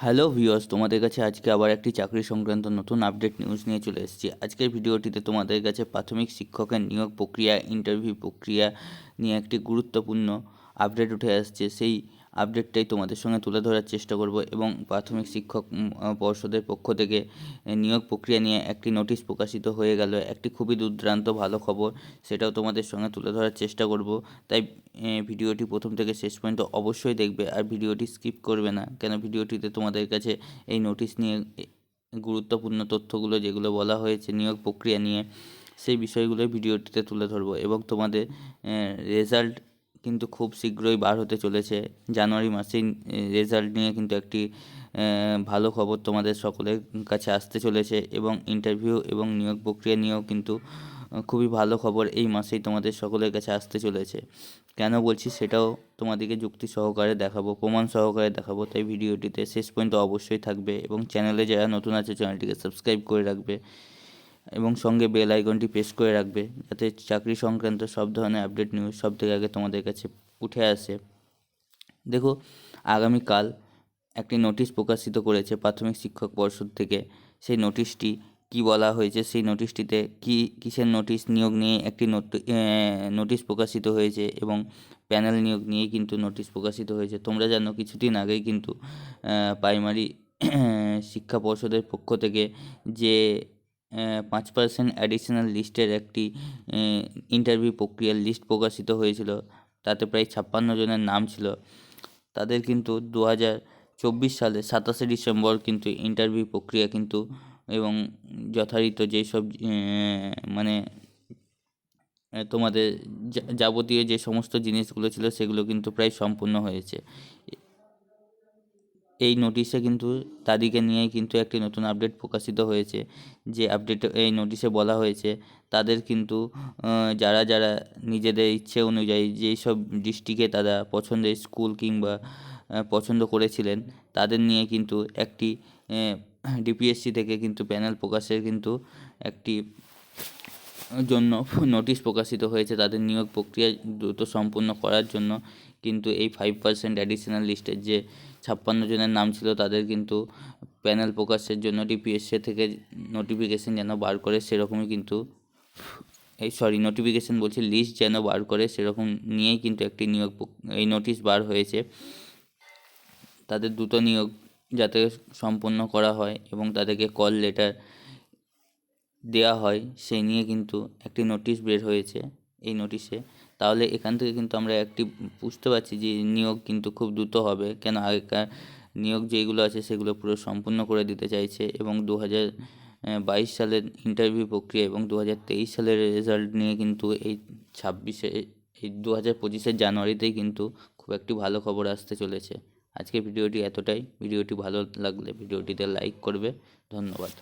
Hello viewers তোমাদের কাছে আজকে আবার একটি চাকরি সংক্রান্ত নতুন আপডেট নিউজ নিয়ে চলে এসেছি। আজকের ভিডিওটিতে তোমাদের কাছে প্রাথমিক শিক্ষকের নিয়োগ প্রক্রিয়া ইন্টারভিউ প্রক্রিয়া নিয়ে একটি গুরুত্বপূর্ণ আপডেট উঠে আসছে, সেই আপডেটটাই তোমাদের সঙ্গে তুলে ধরার চেষ্টা করব এবং প্রাথমিক শিক্ষক পর্ষদের পক্ষ থেকে নিয়োগ প্রক্রিয়া নিয়ে একটি নোটিশ প্রকাশিত হয়ে গেল। একটি খুবই দুর্দান্ত ভালো খবর, সেটাও তোমাদের সঙ্গে তুলে ধরার চেষ্টা করব। তাই ভিডিওটি প্রথম থেকে শেষ পর্যন্ত অবশ্যই দেখবে আর ভিডিওটি স্কিপ করবে না, কেন ভিডিওটিতে তোমাদের কাছে এই নোটিশ নিয়ে গুরুত্বপূর্ণ তথ্যগুলো যেগুলো বলা হয়েছে, নিয়োগ প্রক্রিয়া নিয়ে, সেই বিষয়গুলো ভিডিওটিতে তুলে ধরবো এবং তোমাদের রেজাল্ট কিন্তু খুব শীঘ্রই বার হতে চলেছে। জানুয়ারি মাসেই রেজাল্ট নিয়ে কিন্তু একটি ভালো খবর তোমাদের সকলের কাছে আসতে চলেছে এবং ইন্টারভিউ এবং নিয়োগ প্রক্রিয়া নিয়েও কিন্তু খুবই ভালো খবর এই মাসেই তোমাদের সকলের কাছে আসতে চলেছে। কেন বলছি সেটাও তোমাদেরকে যুক্তি সহকারে দেখাবো, প্রমাণ সহকারে দেখাবো, তাই ভিডিওটিতে শেষ পর্যন্ত অবশ্যই থাকবে এবং চ্যানেলে যারা নতুন আছে চ্যানেলটিকে সাবস্ক্রাইব করে রাখবে। এবং সঙ্গে বেল আইকনটি প্রেস করে রাখবে যাতে চাকরি সংক্রান্ত সব ধরনের আপডেট নিউজ সব থেকে আগে তোমাদের কাছে উঠে আসে। দেখো, আগামীকাল একটি নোটিশ প্রকাশিত করেছে প্রাথমিক শিক্ষক পর্ষদ থেকে। সেই নোটিশটি কি বলা হয়েছে? সেই নোটিশটিতে কি, কিসের নোটিশ নিয়োগ নিয়ে একটি নোটি- নোটিশ প্রকাশিত হয়েছে এবং প্যানেল নিয়োগ নিয়েই কিন্তু নোটিশ প্রকাশিত হয়েছে। তোমরা জানো কিছুদিন আগেই কিন্তু প্রাইমারি শিক্ষা পর্ষদের পক্ষ থেকে যে পাঁচ পার্সেন্ট অ্যাডিশনাল লিস্টের একটি ইন্টারভিউ প্রক্রিয়ার লিস্ট প্রকাশিত হয়েছিল। তাতে প্রায় ছাপ্পান্ন জনের নাম ছিল। তাদের কিন্তু দু হাজার চব্বিশ সালে সাতাশে ডিসেম্বর কিন্তু ইন্টারভিউ প্রক্রিয়া কিন্তু, এবং যথারীত যেসব মানে তোমাদের যাবতীয় যে সমস্ত জিনিসগুলো ছিল সেগুলো কিন্তু প্রায় সম্পূর্ণ হয়েছে। এই নোটিশে কিন্তু তাদেরকে নিয়েই কিন্তু একটি নতুন আপডেট প্রকাশিত হয়েছে। যে আপডেট এই নোটিশে বলা হয়েছে, তাদের কিন্তু যারা যারা নিজেদের ইচ্ছে অনুযায়ী যেই সব ডিস্ট্রিক্টে তারা পছন্দের স্কুল কিংবা পছন্দ করেছিলেন, তাদের নিয়ে কিন্তু একটি ডিপিএসসি থেকে কিন্তু প্যানেল প্রকাশের কিন্তু একটি জন্য নোটিশ প্রকাশিত হয়েছে, তাদের নিয়োগ প্রক্রিয়া দ্রুত সম্পূর্ণ করার জন্য। কিন্তু এই ফাইভ পার্সেন্ট অ্যাডিশনাল লিস্টের যে ছাপ্পান্ন জনের নাম ছিল, তাদের কিন্তু প্যানেল প্রকাশের জন্য ডিপিএসসি থেকে নোটিফিকেশন যেন বার করে, সেরকমই কিন্তু এই সরি নোটিফিকেশন বলছি লিস্ট যেন বার করে, সেরকম নিয়েই কিন্তু একটি নিয়োগ এই নোটিশ বার হয়েছে। তাদের দ্রুত নিয়োগ যাতে সম্পন্ন করা হয় এবং তাদেরকে কল লেটার দেওয়া হয় সেই নিয়ে কিন্তু একটি নোটিশ বের হয়েছে এই নোটিশে তাহলে এখান থেকে কিন্তু আমরা একটি বুঝতে পারছি যে নিয়োগ কিন্তু খুব দ্রুত হবে, কেন আগেকার নিয়োগ যেগুলো আছে সেগুলো পুরো সম্পূর্ণ করে দিতে চাইছে এবং দু হাজার বাইশ সালের ইন্টারভিউ প্রক্রিয়া এবং দু হাজার তেইশ সালের রেজাল্ট নিয়ে কিন্তু এই ছাব্বিশে, এই দু হাজার পঁচিশের জানুয়ারিতেই কিন্তু খুব একটি ভালো খবর আসতে চলেছে। আজকে ভিডিওটি এতটাই। ভিডিওটি ভালো লাগলে ভিডিওটিতে লাইক করবে। ধন্যবাদ।